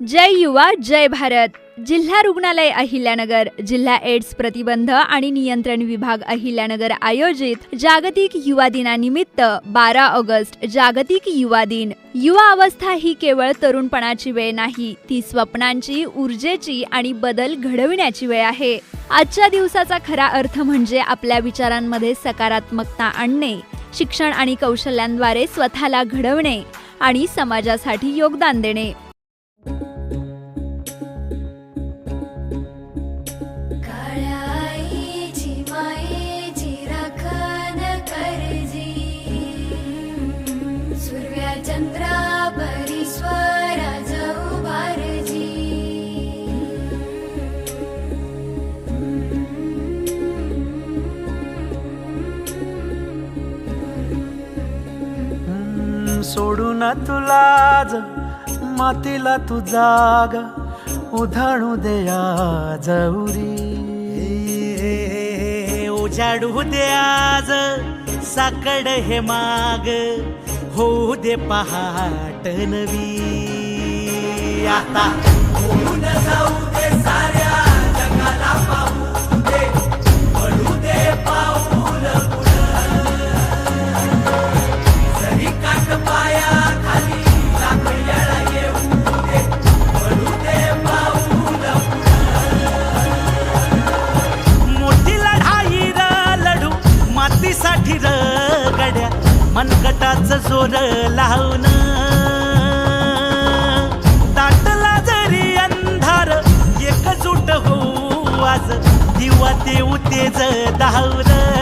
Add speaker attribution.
Speaker 1: जय युवा जय भारत. जिल्हा रुग्णालय अहिल्यानगर जिल्हा एड्स प्रतिबंध आणि नियंत्रण विभाग अहिल्यानगर आयोजित जागतिक युवा दिनानिमित्त बारा ऑगस्ट जागतिक युवा दिन. युवा अवस्था ही केवळ तरुणपणाची वेळ नाही ती स्वप्नांची ऊर्जेची आणि बदल घडविण्याची वेळ आहे. आजच्या दिवसाचा खरा अर्थ म्हणजे आपल्या विचारांमध्ये सकारात्मकता आणणे शिक्षण आणि कौशल्यांद्वारे स्वतःला घडवणे आणि समाजासाठी योगदान देणे.
Speaker 2: सोडू ना तुला ज मातीला तू जाग उधाणू दया जवरी
Speaker 3: उजाडू दे आज साकड हे माग होऊ दे पहाट नवी. आता जाऊ दे सारे मनगटाच जोर लावून दाटला जरी अंधार एकजूट होऊ आज दिवा देऊ तेज धावलं